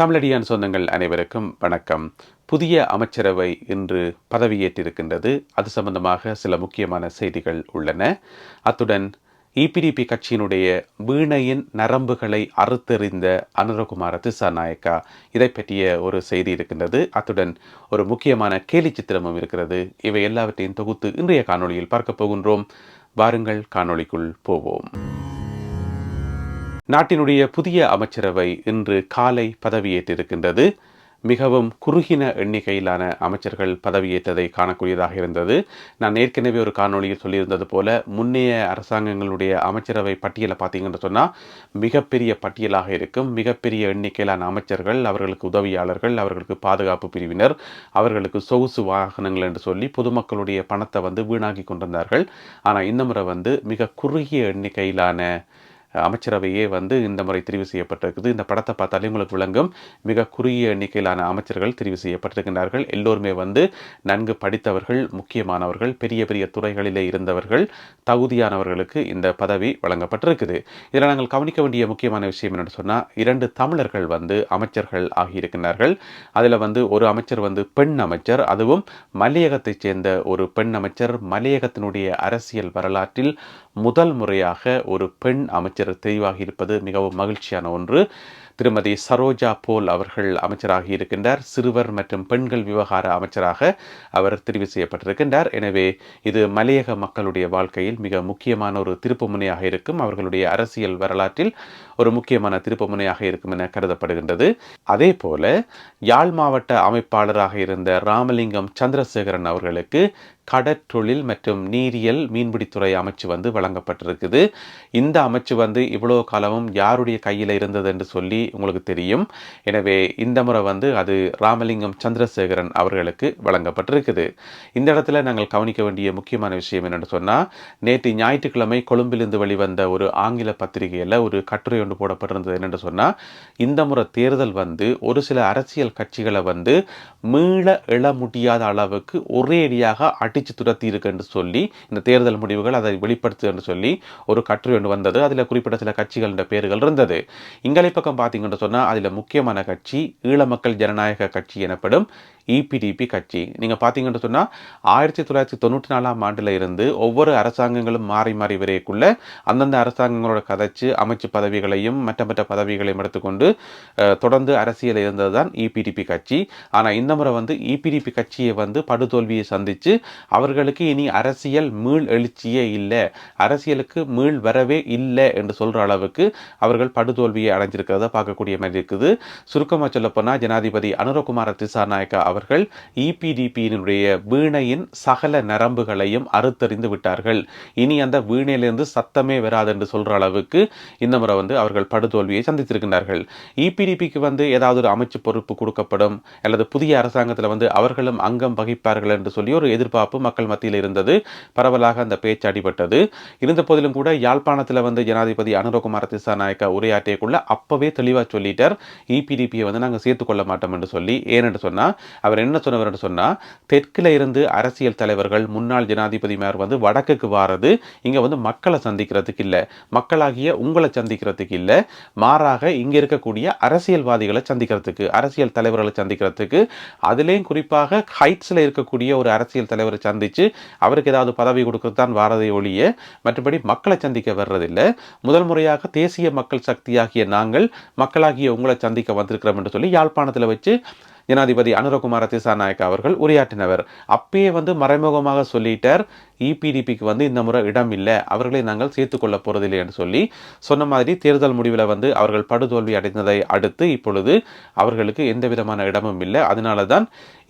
தமிழடியான் சொந்தங்கள் அனைவருக்கும் வணக்கம். புதிய அமைச்சரவை இன்று பதவியேற்றிருக்கின்றது. அது சம்பந்தமாக சில முக்கியமான செய்திகள் உள்ளன. அத்துடன் இபிடிபி கட்சியினுடைய வீணையின் நரம்புகளை அறுத்தெறிந்த அனுரகுமார திசாநாயக்கா இதை பற்றிய ஒரு செய்தி இருக்கின்றது. அத்துடன் ஒரு முக்கியமான கேலி சித்திரமும் இருக்கிறது. இவை எல்லாவற்றையும் தொகுத்து இன்றைய காணொளியில் பார்க்க போகின்றோம். வாருங்கள் காணொளிக்குள் போவோம். நாட்டினுடைய புதிய அமைச்சரவை இன்று காலை பதவியேற்றிருக்கின்றது. மிகவும் குறுகின எண்ணிக்கையிலான அமைச்சர்கள் பதவியேற்றதை காணக்கூடியதாக இருந்தது. நான் ஏற்கனவே ஒரு காணொலியில் சொல்லியிருந்தது போல முன்னைய அரசாங்கங்களுடைய அமைச்சரவை பட்டியலை பார்த்தீங்கன்னு சொன்னால் மிகப்பெரிய பட்டியலாக இருக்கும். மிகப்பெரிய எண்ணிக்கையிலான அமைச்சர்கள் அவர்களுக்கு உதவியாளர்கள் அவர்களுக்கு பாதுகாப்பு பிரிவினர் அவர்களுக்கு சொகுசு வாகனங்கள் என்று சொல்லி பொதுமக்களுடைய பணத்தை வந்து வீணாக்கி கொண்டிருந்தார்கள். ஆனால் இந்த முறை வந்து மிக குறுகிய எண்ணிக்கையிலான அமைச்சரவையே வந்து இந்த முறை தெரிவு செய்யப்பட்டிருக்குது. இந்த படத்தை பார்த்தாலே உங்களுக்கு விளங்கும். மிக குறுகிய எண்ணிக்கையிலான அமைச்சர்கள் தெரிவு செய்யப்பட்டிருக்கின்றார்கள். எல்லோருமே வந்து நன்கு படித்தவர்கள் முக்கியமானவர்கள் பெரிய பெரிய துறைகளிலே இருந்தவர்கள் தகுதியானவர்களுக்கு இந்த பதவி வழங்கப்பட்டிருக்குது. இதில் நாங்கள் கவனிக்க வேண்டிய முக்கியமான விஷயம் என்னென்னு சொன்னால் இரண்டு தமிழர்கள் வந்து அமைச்சர்கள் ஆகியிருக்கிறார்கள் அதில் வந்து ஒரு அமைச்சர் வந்து பெண் அமைச்சர் அதுவும் மலையகத்தைச் சேர்ந்த ஒரு பெண் அமைச்சர். மலையகத்தினுடைய அரசியல் வரலாற்றில் முதல் முறையாக ஒரு பெண் அமைச்சர் தெரிவாகி இருப்பது மிகவும் மகிழ்ச்சியான ஒன்று. திருமதி சரோஜா போல் அவர்கள் அமைச்சராகி இருக்கின்றார். சிறுவர் மற்றும் பெண்கள் விவகார அமைச்சராக அவர் தெரிவு செய்யப்பட்டிருக்கின்றார். எனவே இது மலையக மக்களுடைய வாழ்க்கையில் மிக முக்கியமான ஒரு திருப்புமுனையாக இருக்கும். அவர்களுடைய அரசியல் வரலாற்றில் ஒரு முக்கியமான திருப்புமுனையாக இருக்கும் என கருதப்படுகின்றது. அதே போல யாழ் மாவட்ட அமைப்பாளராக இருந்த ராமலிங்கம் சந்திரசேகரன் அவர்களுக்கு கடற்றொழில் மற்றும் நீரியல் மீன்பிடித்துறை அமைச்சு வந்து வழங்கப்பட்டிருக்குது. இந்த அமைச்சு வந்து இவ்வளோ காலமும் யாருடைய கையில் இருந்தது என்று சொல்லி உங்களுக்கு தெரியும். எனவே இந்த முறை வந்து அது ராமலிங்கம் சந்திரசேகரன் அவர்களுக்கு வழங்கப்பட்டிருக்குது. இந்த இடத்துல நாங்கள் கவனிக்க வேண்டிய முக்கியமான விஷயம் என்னென்னு சொன்னால் நேற்று ஞாயிற்றுக்கிழமை கொழும்பிலிருந்து வெளிவந்த ஒரு ஆங்கில பத்திரிகையில் ஒரு கட்டுரை ஒன்று போடப்பட்டிருந்தது என்னென்னு சொன்னால் இந்த முறை தேர்தல் வந்து ஒரு சில அரசியல் கட்சிகளை வந்து மீள எழ முடியாத அளவுக்கு ஒரேடியாக அடித்து துரத்தி இருக்குன்னு சொல்லி இந்த தேர்தல் முடிவுகள் அதை வெளிப்படுத்து சொல்லி ஒரு கட்டுரை ஒன்று வந்தது. அதில் குறிப்பிட்ட சில கட்சிகளின் பேர்கள் இருந்தது. இங்களை பக்கம் பார்த்து பார்த்தீங்கன்னு சொன்னால் அதில் முக்கியமான கட்சி ஈழ மக்கள் ஜனநாயக கட்சி எனப்படும் இபிடிபி கட்சி. நீங்கள் பார்த்தீங்கன்னு சொன்னால் ஆயிரத்தி தொள்ளாயிரத்தி தொண்ணூற்றி நாலாம் ஆண்டில் இருந்து ஒவ்வொரு அரசாங்கங்களும் மாறி மாறி வரைக்குள்ள அந்தந்த அரசாங்கங்களோட கதைச்சு அமைச்சு பதவிகளையும் மற்ற மற்ற பதவிகளையும் எடுத்துக்கொண்டு தொடர்ந்து அரசியல் இருந்தது தான் இபிடிபி கட்சி. ஆனால் இந்த முறை வந்து இபிடிபி கட்சியை வந்து படுதோல்வியை சந்தித்து அவர்களுக்கு இனி அரசியல் மீள் எழுச்சியே இல்லை. அரசியலுக்கு மீள் வரவே இல்லை என்று சொல்கிற அளவுக்கு அவர்கள் படுதோல்வியை அடைஞ்சிருக்கிறத பார்க்கக்கூடிய மாதிரி இருக்குது. சுருக்கமாக சொல்லப்போனால் ஜனாதிபதி அனுரகுமார திசாநாயக்கா அவர்கள் இபிடிபியினுடைய வீணையின் சகல நரம்புகளையும் அறுத்தறிந்து விட்டார்கள். இனி அந்த வீணையிலிருந்து சத்தமே வராது என்று சொல்கிற அளவுக்கு இந்த முறை வந்து அவர்கள் படுதோல்வியை சந்தித்திருக்கின்றார்கள். இபிடிபிக்கு வந்து ஏதாவது ஒரு அமைச்சு பொறுப்பு கொடுக்கப்படும் அல்லது புதிய அரசாங்கத்தில் வந்து அவர்களும் அங்கம் வகிப்பார்கள் என்று சொல்லி ஒரு எதிர்பார்ப்பு மக்கள் மத்தியில் இருந்தது. பரவலாக அந்த பேச்சு அடிபட்டது. இருந்த போதிலும் கூட யாழ்ப்பாணத்தில் வந்து ஜனாதிபதி அனுரகுமார திசாநாயக்கா உரையாற்றியக்குள்ள அப்பவே தெளிவாக சொல்லிட்டார். இபிடிபியை வந்து நாங்கள் சேர்த்துக்கொள்ள மாட்டோம் என்று சொல்லி. ஏனென்று சொன்னால் அவர் என்ன சொன்னவர் என்று சொன்னால் தெற்கில் இருந்து அரசியல் தலைவர்கள் முன்னாள் ஜனாதிபதிமார் வந்து வடக்குக்கு வாரது இங்கே வந்து மக்களை சந்திக்கிறதுக்கு இல்லை. மக்களாகிய உங்களை சந்திக்கிறதுக்கு இல்லை. மாறாக இங்கே இருக்கக்கூடிய அரசியல்வாதிகளை சந்திக்கிறதுக்கு அரசியல் தலைவர்களை சந்திக்கிறதுக்கு அதுலேயும் குறிப்பாக ஹைட்ஸில் இருக்கக்கூடிய ஒரு அரசியல் தலைவரை சந்தித்து அவருக்கு ஏதாவது பதவி கொடுக்கறது தான் வாரதை ஒழிய மற்றபடி மக்களை சந்திக்க வர்றதில்லை. முதல் முறையாக தேசிய மக்கள் சக்தியாகிய நாங்கள் மக்களாகிய உங்களை சந்திக்க வந்திருக்கிறோம் என்று சொல்லி யாழ்ப்பாணத்தில் வச்சு ஜனாதிபதி அனுரகுமார திசாநாயக்க அவர்கள் உரையாற்றினவர். அப்பயே வந்து மறைமுகமாக சொல்லிட்டார் இபிடிபிக்கு வந்து இந்த முறை இடம் இல்லை. அவர்களை நாங்கள் சேர்த்துக்கொள்ள போகிறதில்லை என்று சொல்லி சொன்ன மாதிரி தேர்தல் முடிவில் வந்து அவர்கள் படுதோல்வி அடைந்ததை அடுத்து இப்பொழுது அவர்களுக்கு எந்த விதமான இடமும் இல்லை. அதனால தான்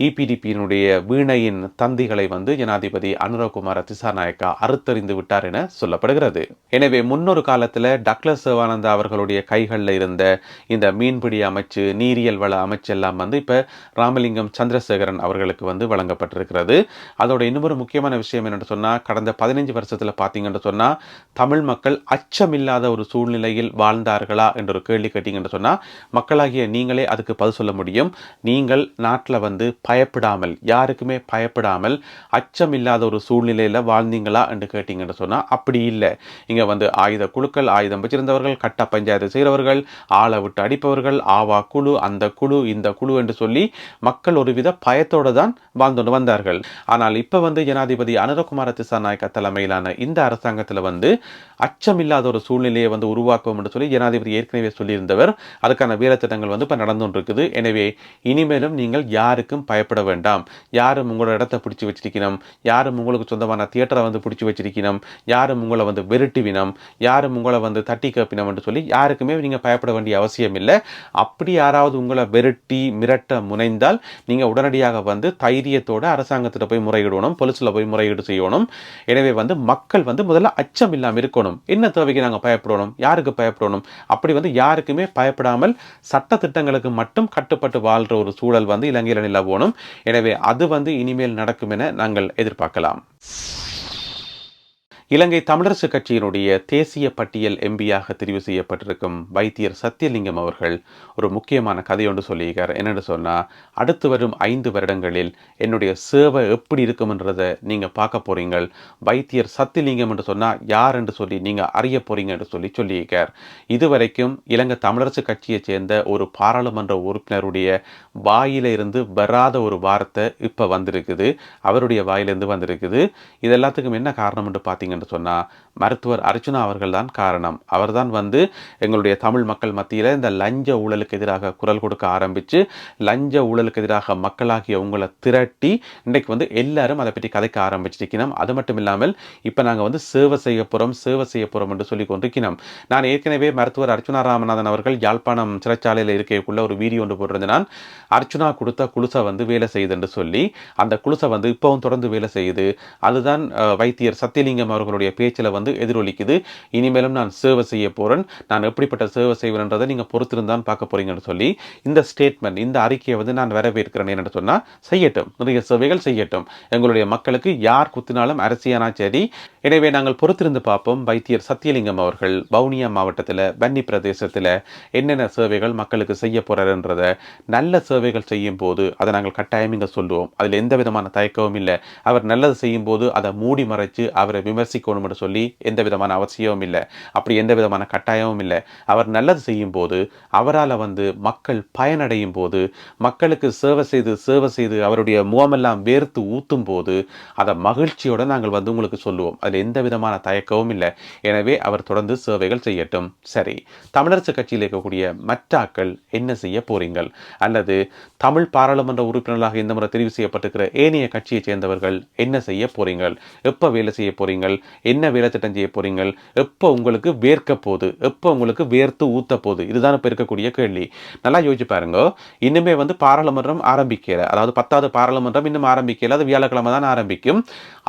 இபிடிபியினுடைய வீணையின் தந்திகளை வந்து ஜனாதிபதி அனுரகுமார திசாநாயக்கா அறுத்தறிந்து விட்டார் என சொல்லப்படுகிறது. எனவே முன்னொரு காலத்தில் டக்ளஸ் சிவானந்தா அவர்களுடைய கைகளில் இருந்த இந்த மீன்பிடி அமைச்சு நீரியல் வள அமைச்சு எல்லாம் வந்து இப்போ ராமலிங்கம் சந்திரசேகரன் அவர்களுக்கு வந்து வழங்கப்பட்டிருக்கிறது. அதோட இன்னொரு முக்கியமான விஷயம் என்னென்னு சொன்னால் கடந்த பதினைஞ்சு வருஷத்தில் பார்த்தீங்கன்னு சொன்னால் தமிழ் மக்கள் அச்சமில்லாத ஒரு சூழ்நிலையில் வாழ்ந்தார்களா என்ற ஒரு கேள்வி கேட்டிங்கன்னு சொன்னால் மக்களாகிய நீங்களே அதுக்கு பதில் சொல்ல முடியும். நீங்கள் நாட்டில் வந்து பயப்படாமல் யாருக்குமே பயப்படாமல் அச்சமில்லாத ஒரு சூழ்நிலையில் வாழ்ந்தீங்களா என்று கேட்டீங்கன்னு சொன்னால் அப்படி இல்லை. இங்கே வந்து ஆயுத குழுக்கள் ஆயுதம் வச்சிருந்தவர்கள் கட்ட பஞ்சாயத்து செய்கிறவர்கள் ஆளை விட்டு அடிப்பவர்கள் ஆவா குழு அந்த குழு இந்த குழு என்று சொல்லி மக்கள் ஒருவித பயத்தோடு தான் வாழ்ந்து வந்தார்கள். ஆனால் இப்போ வந்து ஜனாதிபதி அனுரகுமார் திசாநாயக்க தலைமையிலான இந்த அரசாங்கத்தில் வந்து அச்சமில்லாத ஒரு சூழ்நிலையை வந்து உருவாக்கும் என்று சொல்லி ஜனாதிபதி ஏற்கனவே சொல்லியிருந்தவர். அதுக்கான வேலைத்திட்டங்கள் வந்து இப்போ நடந்து எனவே இனிமேலும் நீங்கள் யாருக்கும் பயப்பட வேண்டாம். யாரும் உங்களோட இடத்த பிடிச்சி வச்சிருக்கணும். யாரும் உங்களுக்கு சொந்தமான தியேட்டரை வந்து பிடிச்சி வச்சிருக்கணும். யாரும் உங்களை வந்து விரட்டுவினம். யாரும் உங்களை வந்து தட்டி கேப்பினம் என்று சொல்லி யாருக்குமே நீங்கள் பயப்பட வேண்டிய அவசியம் இல்லை. அப்படி யாராவது உங்களை வெருட்டி மிரட்ட முனைந்தால் நீங்கள் உடனடியாக வந்து தைரியத்தோட அரசாங்கத்தில் போய் முறையிடணும். போலீஸில் போய் முறையீடு செய்யணும். எனவே வந்து மக்கள் வந்து முதல்ல அச்சம் இல்லாமல் இருக்கணும். என்ன தேவைக்கு நாங்கள் பயப்படணும்? யாருக்கு பயப்படணும்? அப்படி வந்து யாருக்குமே பயப்படாமல் சட்ட திட்டங்களுக்கு மட்டும் கட்டுப்பட்டு வாழ்கிற ஒரு சூழல் வந்து இலங்கையில் நிலவணும். எனவே அது வந்து இனிமேல் நடக்கும் என நாங்கள் எதிர்பார்க்கலாம். இலங்கை தமிழரசு கட்சியினுடைய தேசிய பட்டியல் எம்பியாக தெரிவு செய்யப்பட்டிருக்கும் வைத்தியர் சத்தியலிங்கம் அவர்கள் ஒரு முக்கியமான கதை ஒன்று சொல்லியிருக்கார். என்னென்னு சொன்னால் அடுத்து வரும் ஐந்து வருடங்களில் என்னுடைய சேவை எப்படி இருக்கும்ன்றதை நீங்கள் பார்க்க போகிறீங்கள் வைத்தியர் சத்தியலிங்கம் என்று சொன்னால் யார் என்று சொல்லி நீங்கள் அறிய போகிறீங்க என்று சொல்லி சொல்லியிருக்கார். இதுவரைக்கும் இலங்கை தமிழரசு கட்சியைச் சேர்ந்த ஒரு பாராளுமன்ற உறுப்பினருடைய வாயில இருந்து வராத ஒரு வார்த்தை இப்போ வந்திருக்குது. அவருடைய வாயிலிருந்து வந்திருக்குது. இது எல்லாத்துக்கும் என்ன காரணம் என்று பார்த்தீங்க என்று சொன்னால் மருத்துவர் அர்ச்சுனா அவர்கள் தான் காரணம். அவர்தான் வந்து எங்களுடைய தமிழ் மக்கள் மத்தியில் இந்த லஞ்ச ஊழலுக்கு எதிராக குரல் கொடுக்க ஆரம்பித்து லஞ்ச ஊழலுக்கு எதிராக மக்களாகிய உங்களை திரட்டி இன்றைக்கு வந்து எல்லாரும் அதை பற்றி கதைக்க ஆரம்பிச்சிருக்கணும் அது மட்டும் இல்லாமல் இப்போ நாங்கள் வந்து சேவை செய்ய போகிறோம் சேவை செய்ய போகிறோம் என்று சொல்லி கொண்டிருக்கணும் நான் ஏற்கனவே மருத்துவர் அர்ச்சுனா ராமநாதன் அவர்கள் யாழ்ப்பாணம் சிறைச்சாலையில் இருக்கக்குள்ள ஒரு வீடியோ ஒன்று போட்டிருந்தேன். நான் அர்ச்சுனா கொடுத்த குலுசை வந்து வேலை செய்யுதுன்னு சொல்லி அந்த குலுசை வந்து இப்போவும் தொடர்ந்து வேலை செய்யுது. அதுதான் வைத்தியர் சத்தியலிங்கம் அவர்களுடைய பேச்சில் வந்து எதிரொலிக்குது. இனிமேலும் நான் சேவை செய்ய போகிறேன் நான் எப்படிப்பட்ட சேவை செய்வேன்றதை நீங்கள் பொறுத்திருந்தான் பார்க்க போறீங்கன்னு சொல்லி இந்த ஸ்டேட்மெண்ட் இந்த அறிக்கையை வந்து நான் வரவேற்கிறேன் என்று சொன்னால் செய்யட்டும். நிறைய சேவைகள் செய்யட்டும். எங்களுடைய மக்களுக்கு யார் குத்தினாலும் அரசியானா சரி. எனவே நாங்கள் பொறுத்திருந்து பார்ப்போம். வைத்தியர் சத்தியலிங்கம் அவர்கள் வவுனியா மாவட்டத்தில் பன்னி பிரதேசத்தில் என்னென்ன சேவைகள் மக்களுக்கு செய்ய போகிறாருன்றதை நல்ல சேவைகள் செய்யும் போது அதை நாங்கள் கட்டாயம் இங்கே சொல்லுவோம். அதில் எந்த விதமான தயக்கமும் இல்லை. அவர் நல்லது செய்யும் போது அதை மூடி மறைச்சு அவரை விமர்சிக்கணும்னு சொல்லி எந்த விதமான அவசியமும் இல்லை. அப்படி எந்த விதமான கட்டாயமும் இல்லை. அவர் நல்லது செய்யும் போது அவரால் வந்து மக்கள் பயனடையும் போது மக்களுக்கு சேவை செய்து சேவை செய்து அவருடைய முகமெல்லாம் வேர்த்து ஊத்தும் போது அதை மகிழ்ச்சியோட நாங்கள் வந்து உங்களுக்கு சொல்லுவோம். அதில் எந்த விதமான தயக்கமும் இல்லை. எனவே அவர் தொடர்ந்து சேவைகள் செய்யட்டும். சரி தமிழரசு கட்சியில் இருக்கக்கூடிய மற்றாக்கள் என்ன செய்ய போறீங்கள்? அல்லது தமிழ் பாராளுமன்ற உறுப்பினர்களாக இந்த முறை தெரிவு செய்யப்பட்டிருக்கிற ஏனைய கட்சியைச் சேர்ந்தவர்கள் என்ன செய்ய போறீங்கள்? எப்போ வேலை செய்ய போறீங்கள்? என்ன வேலை திட்டம் செய்ய போறீங்கள். எப்போ உங்களுக்கு வேர்க்க போகுது? எப்போ உங்களுக்கு வேர்த்து ஊத்த போகுது? இதுதான் இப்போ இருக்கக்கூடிய கேள்வி. நல்லா யோசிச்சு பாருங்க. இன்னுமே வந்து பாராளுமன்றம் ஆரம்பிக்கல. அதாவது பத்தாவது பாராளுமன்றம் இன்னும் ஆரம்பிக்கல. அது வியாழக்கிழமை தான் ஆரம்பிக்கும்.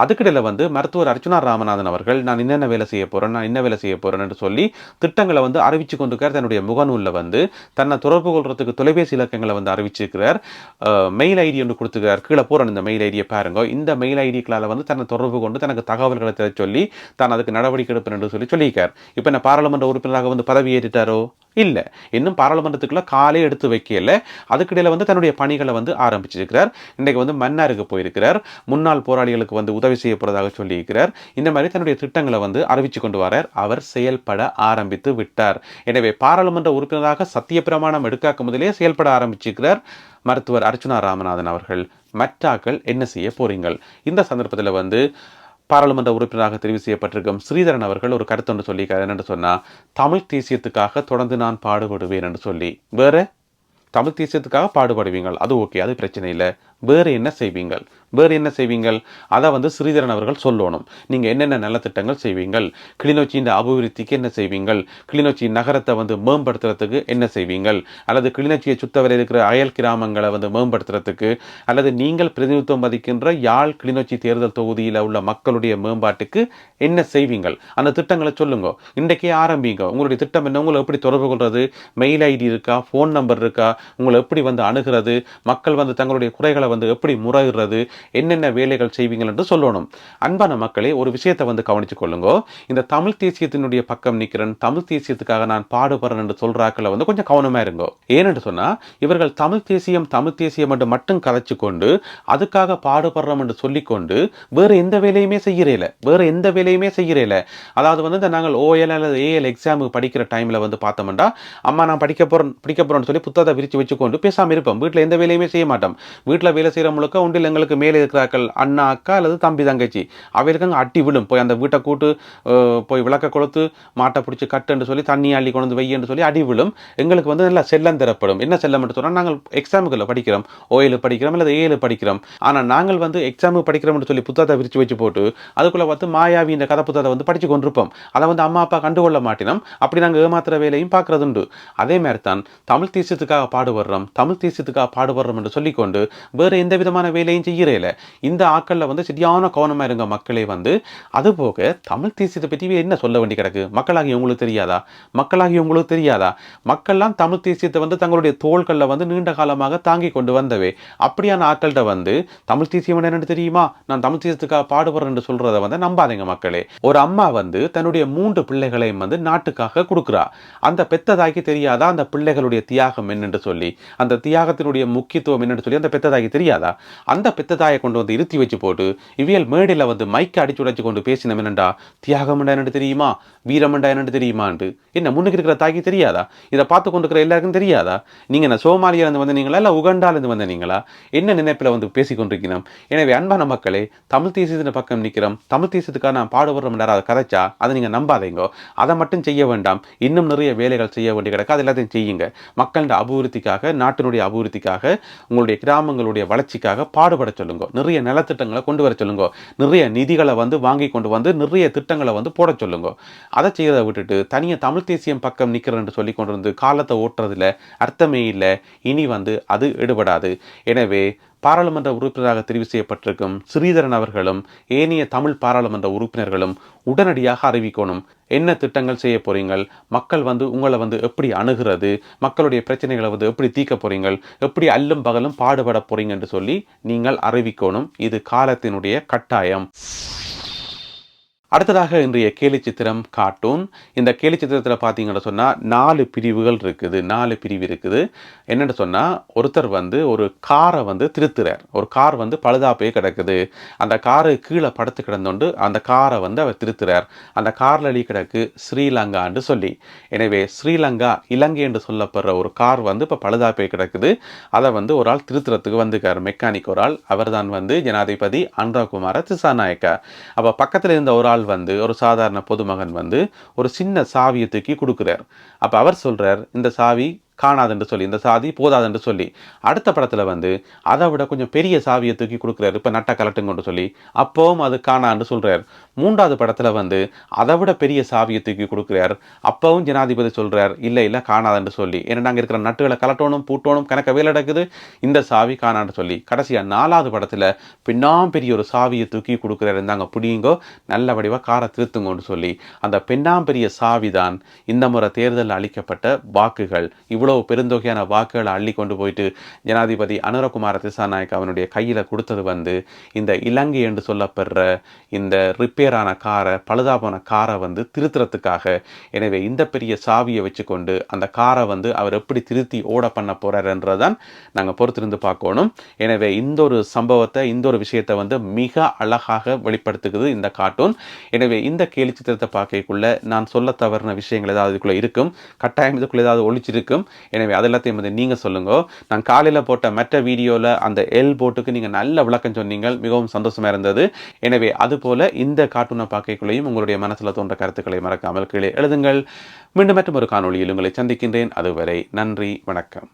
அதுக்கிடையில் வந்து மருத்துவர் அர்ச்சுனா ராமநாதன் அவர்கள் நான் என்னென்ன வேலை செய்ய போகிறேன் நான் என்ன வேலை செய்ய போகிறேன்னு சொல்லி திட்டங்களை வந்து அறிவிச்சு கொண்டிருக்கார். தன்னுடைய முகநூலில் வந்து தன்னை தொடர்பு கொள்றதுக்கு தொலைபேசி இலக்கங்களை வந்து அறிவிச்சிருக்கிறார். மெயில் ஐடி ஒன்று கொடுத்துருக்கார். கீழே போகிறேன் இந்த மெயில் ஐடியை பாருங்க. இந்த மெயில் ஐடிக்களால் வந்து தன்னை தொடர்பு கொண்டு தனக்கு தகவல்களை சொல்லி தான் அதுக்கு நடவடிக்கை எடுப்பேன் என்று சொல்லி சொல்லியிருக்கார். இப்போ என்ன பாராளுமன்ற உறுப்பினராக வந்து பதவி ஏற்றிட்டாரோ இல்லை. இன்னும் பாராளுமன்றத்துக்குள்ள காலே எடுத்து வைக்கல. அதுக்கிடையில் வந்து தன்னுடைய பணிகளை வந்து ஆரம்பிச்சிருக்கிறார். இன்றைக்கு வந்து மன்னாருக்கு போயிருக்கிறார். முன்னாள் போராளிகளுக்கு வந்து உதவி செய்ய போகிறதாக சொல்லியிருக்கிறார். இந்த மாதிரி தன்னுடைய திட்டங்களை வந்து அறிவிச்சு கொண்டு வரார். அவர் செயல்பட ஆரம்பித்து விட்டார். எனவே பாராளுமன்ற உறுப்பினராக சத்திய பிரமாணம் எடுக்காக்க முதலே செயல்பட ஆரம்பிச்சிருக்கிறார் மருத்துவர் அர்ச்சுனா ராமநாதன் அவர்கள். மற்றாக்கள் என்ன செய்ய போறீங்கள்? இந்த சந்தர்ப்பத்தில் வந்து பாராளுமன்ற உறுப்பினராக தெரிவு செய்யப்பட்டிருக்கும் ஸ்ரீதரன் அவர்கள் ஒரு கருத்து ஒன்று சொல்லியிருக்காரு. என்னென்னு சொன்னால் தமிழ் தேசியத்துக்காக தொடர்ந்து நான் பாடுபடுவேன் என்று சொல்லி. வேற? தமிழ் தேசியத்துக்காக பாடுபடுவீங்கள். அது ஓகே அது பிரச்சனை இல்லை. வேறு என்ன செய்வீங்கள்? வேறு என்ன செய்வீங்கள்? அதை வந்து ஸ்ரீதரன் அவர்கள் சொல்லணும். நீங்கள் என்னென்ன நலத்திட்டங்கள் செய்வீங்கள்? கிளிநொச்சியின் அபிவிருத்திக்கு என்ன செய்வீங்கள்? கிளிநொச்சி நகரத்தை வந்து மேம்படுத்துறதுக்கு என்ன செய்வீங்கள்? அல்லது கிளிநொச்சியை சுத்தவரை இருக்கிற அயல் கிராமங்களை வந்து மேம்படுத்துறதுக்கு அல்லது நீங்கள் பிரதிநிதித்துவம் வகிக்கின்ற யாழ் கிளிநொச்சி தேர்தல் தொகுதியில் உள்ள மக்களுடைய மேம்பாட்டுக்கு என்ன செய்வீங்கள்? அந்த திட்டங்களை சொல்லுங்க. இன்றைக்கே ஆரம்பிங்க. உங்களுடைய திட்டம் என்ன? உங்களை எப்படி தொடர்பு கொள்வது மெயில் ஐடி இருக்கா? ஃபோன் நம்பர் இருக்கா? உங்களை எப்படி வந்து அணுகிறது? மக்கள் வந்து தங்களுடைய குறைகளை வந்து எப்படி முறையிடுறது என்னென்ன வேலைகள் செய்வீங்கள் என்று சொல்லணும். அன்பான மக்களே ஒரு விஷயத்தை வந்து கவனித்து கொள்ளுங்க. இந்த தமிழ் தேசியத்தினுடைய பக்கம் நிற்கிறேன். தமிழ் தேசியத்துக்காக நான் பாடுபடுறேன் என்று சொல்றாக்களை வந்து கொஞ்சம் கவனமாக இருங்க. ஏனென்று சொன்னால் இவர்கள் தமிழ் தேசியம் தமிழ் தேசியம் என்று மட்டும் கதைச்சு கொண்டு அதுக்காக பாடுபடுறோம் என்று சொல்லிக்கொண்டு வேறு எந்த வேலையுமே செய்கிறேல. வேறு எந்த வேலையுமே செய்கிறேல. அதாவது வந்து இந்த நாங்கள் ஓஎல் அல்லது ஏஎல் எக்ஸாமுக்கு படிக்கிற டைமில் வந்து பார்த்தோம்னா அம்மா நான் படிக்க போகிறேன் படிக்க போகிறேன்னு சொல்லி புத்தகத்தை விரித்து வச்சுக்கொண்டு பேசாமல் இருப்போம். வீட்டில் எந்த வேலையுமே செய்ய மாட்டோம். வீட்டில் வேலை செய்கிற முழுக்க உண்டில் எங்களுக்கு மேலே இருக்கிறார்கள். அண்ணா அக்கா அல்லது தம்பி தங்கச்சி. அவைகளுக்கு அட்டி விடும். போய் அந்த வீட்டை கூட்டு போய் விளக்க கொளுத்து மாட்டை பிடிச்சி கட்டுன்னு சொல்லி தண்ணி அள்ளி கொண்டு வந்து வையன்னு சொல்லி அடி விழும். எங்களுக்கு வந்து நல்லா செல்லம் தரப்படும். என்ன செல்லம் என்று சொன்னால் நாங்கள் எக்ஸாமுக்குள்ள படிக்கிறோம். ஓயில் படிக்கிறோம் அல்லது ஏழு படிக்கிறோம். ஆனால் நாங்கள் வந்து எக்ஸாமுக்கு படிக்கிறோம்னு சொல்லி புத்தகத்தை விரிச்சு வச்சு போட்டு அதுக்குள்ளே பார்த்து மாயாவி இந்த கதை புத்தகத்தை வந்து படித்து கொண்டிருப்போம். அதை வந்து அம்மா அப்பா கண்டுகொள்ள மாட்டினோம். அப்படி நாங்கள் ஏமாத்துற வேலையும் பார்க்குறதுண்டு. அதே மாதிரி தான் தமிழ் தேசியத்துக்காக பாடுபடுறோம். தமிழ் தேசியத்துக்காக பாடுபடுறோம் என்று சொல்லிக்கொண்டு வேறு எந்த விதமான வேலையும் செய்யறேல இந்த ஆக்களில் வந்து சரியான கவனமா இருங்க மக்களே வந்து. அதுபோக தமிழ் தேசியத்தை பற்றி என்ன சொல்ல வேண்டி கிடக்கு? மக்களாகி உங்களுக்கு தெரியாதா? மக்களாகி உங்களுக்கு தெரியாதா? மக்கள்லாம் தமிழ் தேசியத்தை வந்து தங்களுடைய தோள்களில் வந்து நீண்ட காலமாக தாங்கி கொண்டு வந்தவே. அப்படியான ஆட்கள்கிட்ட வந்து தமிழ் தேசியம் என்னன்னு தெரியுமா? நான் தமிழ் தேசியத்துக்காக பாடுபடுறேன் சொல்றதை வந்து நம்பாதீங்க மக்களே. ஒரு அம்மா வந்து தன்னுடைய மூன்று பிள்ளைகளையும் வந்து நாட்டுக்காக கொடுக்குறா. அந்த பெத்ததாக்கி தெரியாதா? அந்த பிள்ளைகளுடைய தியாகம் என்னென்று சொல்லி அந்த தியாகத்தினுடைய முக்கியத்துவம் என்னன்னு சொல்லி அந்த பெத்ததாக்கி தெரியாதா? அந்த பித்ததாயை கொண்டு வந்து இருத்தி வச்சு போட்டு இவியல் மேடையில் வந்து மைக்கை அடிச்சு உடைச்சு கொண்டு பேசினோம் என்னண்டா? தியாகம் என்னன்னு தெரியுமா? வீரமண்டா என்னண்டு தெரியுமான்ட்டு. என்ன முன்னுக்கு இருக்கிற தாக்கி தெரியாதா? இதை பார்த்து கொண்டு இருக்கிற எல்லாருக்கும் தெரியாதா? நீங்கள் என்ன சோமாலியாலேருந்து வந்தீங்களா இல்லை உகண்டாலேருந்து வந்தீங்களா என்ன நினைப்பில் வந்து பேசிக்கொண்டிருக்கிறோம் எனவே அன்பான மக்களே தமிழ் தேசியத்தின் பக்கம் நிற்கிறோம். தமிழ் தேசியத்துக்காக நான் பாடுபடுறோம் அதை கதைச்சா அதை நீங்கள் நம்பாதீங்கோ. அதை மட்டும் செய்ய வேண்டாம். இன்னும் நிறைய வேலைகள் செய்ய வேண்டிய கிடக்கு. அது எல்லாத்தையும் செய்யுங்க. மக்களின் அபிவிருத்திக்காக நாட்டினுடைய அபிவிருத்திக்காக உங்களுடைய கிராமங்களுடைய வளர்ச்சிக்காக பாடுபட சொல்லுங்க. நிறைய நலத்திட்டங்களை கொண்டு வர சொல்லுங்க. நிறைய நிதிகளை வந்து வாங்கி கொண்டு வந்து நிறைய திட்டங்களை வந்து போட சொல்லுங்க. அதை செய்யறதை விட்டுட்டு தனியாக தமிழ் தேசியம் பக்கம் நிற்கிறேன்னு சொல்லி கொண்டு வந்து காலத்தை ஓட்டுறதுல அர்த்தமே இல்லை. இனி வந்து அது எடுபடாது. எனவே பாராளுமன்ற உறுப்பினராக தெரிவு செய்யப்பட்டிருக்கும் ஸ்ரீதரன் அவர்களும் ஏனைய தமிழ் பாராளுமன்ற உறுப்பினர்களும் உடனடியாக அறிவிக்கணும். என்ன திட்டங்கள் செய்ய போறீங்கள்? மக்கள் வந்து உங்களை வந்து எப்படி அணுகிறது? மக்களுடைய பிரச்சனைகளை வந்து எப்படி தீர்க்க போறீங்கள்? எப்படி அல்லும் பகலும் பாடுபட போறீங்க என்று சொல்லி நீங்கள் அறிவிக்கணும். இது காலத்தினுடைய கட்டாயம். அடுத்ததாக இன்றைய கேலி சித்திரம் கார்ட்டூன். இந்த கேலி சித்திரத்தில் பார்த்தீங்கன்னு சொன்னால் நாலு பிரிவுகள் இருக்குது. நாலு பிரிவு இருக்குது. என்னென்னு சொன்னால் ஒருத்தர் வந்து ஒரு காரை வந்து திருத்துறார். ஒரு கார் வந்து பழுதாப்பே கிடக்குது. அந்த காரு கீழே படுத்து கிடந்தோண்டு அந்த காரை வந்து அவர் திருத்துறார். அந்த காரில் அடி கிடக்கு ஸ்ரீலங்கான்னு சொல்லி. எனவே ஸ்ரீலங்கா இலங்கை என்று சொல்லப்படுற ஒரு கார் வந்து இப்போ பழுதாப்பே கிடக்குது. அதை வந்து ஒரு ஆள் திருத்துறதுக்கு வந்துக்கார் மெக்கானிக் ஒரு ஆள். அவர் தான் வந்து ஜனாதிபதி அனுராகுமார திசாநாயக்கா அப்போ பக்கத்தில் இருந்த ஒரு ஆள் வந்து ஒரு சாதாரண பொதுமகன் வந்து ஒரு சின்ன சாவியை தூக்கி கொடுக்குறார். அப்போ அவர் சொல்றார் இந்த சாவி காணாதுன்னு சொல்லி இந்த சாதி போதாதுன்னு சொல்லி அடுத்த படத்தில் வந்து அதை விட கொஞ்சம் பெரிய சாவியை தூக்கி கொடுக்குறாரு. இப்போ நட்டை கலட்டுங்கன்னு சொல்லி அப்போவும் அது காணான்னு சொல்கிறார் மூன்றாவது படத்தில் வந்து அதை விட பெரிய சாவியை தூக்கி கொடுக்குறார். அப்போவும் ஜனாதிபதி சொல்கிறார் இல்லை இல்லை காணாதுன்னு சொல்லி. ஏன்னா நாங்கள் இருக்கிற நட்டுகளை கலட்டணும் பூட்டணும் கணக்க வேலை நடக்குது. இந்த சாவி காணான்னு சொல்லி கடைசியாக நாலாவது படத்தில் பின்னாம் பெரிய ஒரு சாவியை தூக்கி கொடுக்குறாரு. இருந்தாங்க பிடிங்கோ நல்ல வடிவாக காரை திருத்துங்கன்னு சொல்லி அந்த பெண்ணாம் பெரிய சாவி தான் இந்த முறை தேர்தலில் அளிக்கப்பட்ட வாக்குகள். இவ்வளோ இவ்வளவு பெருந்தொகையான வாக்குகளை அள்ளி கொண்டு போயிட்டு ஜனாதிபதி அனுரகுமார திசாநாயக் அவனுடைய கையில் கொடுத்தது வந்து இந்த இலங்கை என்று சொல்லப்படுற இந்த ரிப்பேரான காரை பழுதா போன காரை வந்து திருத்துறதுக்காக. எனவே இந்த பெரிய சாவியை வச்சுக்கொண்டு அந்த காரை வந்து அவர் எப்படி திருத்தி ஓட பண்ண போறாருன்றதான் நாங்கள் பொறுத்திருந்து பார்க்கணும். எனவே இந்த ஒரு சம்பவத்தை இந்த ஒரு விஷயத்தை வந்து மிக அழகாக வெளிப்படுத்துகிறது இந்த கார்ட்டூன். எனவே இந்த கேலி சித்திரத்தை பார்க்கக்குள்ள நான் சொல்ல தவறின விஷயங்கள் ஏதாவது இதுக்குள்ளே இருக்கும். கட்டாயம் இதுக்குள்ளே ஏதாவது ஒழிச்சிருக்கும். எனவே அது எல்லாத்தையும் வந்து நீங்கள் சொல்லுங்க. நான் காலையில் போட்ட மற்ற வீடியோவில் அந்த எல் போட்டுக்கு நீங்கள் நல்ல விளக்கம் சொன்னீங்க மிகவும் சந்தோஷமா இருந்தது. எனவே அதுபோல இந்த கார்ட்டூனை பார்க்கக்குள்ளேயும் உங்களுடைய மனசில் தோன்ற கருத்துக்களை மறக்காமல் கீழே எழுதுங்கள். மீண்டும் மற்றும் ஒரு காணொளியில் உங்களை சந்திக்கின்றேன். அதுவரை நன்றி வணக்கம்.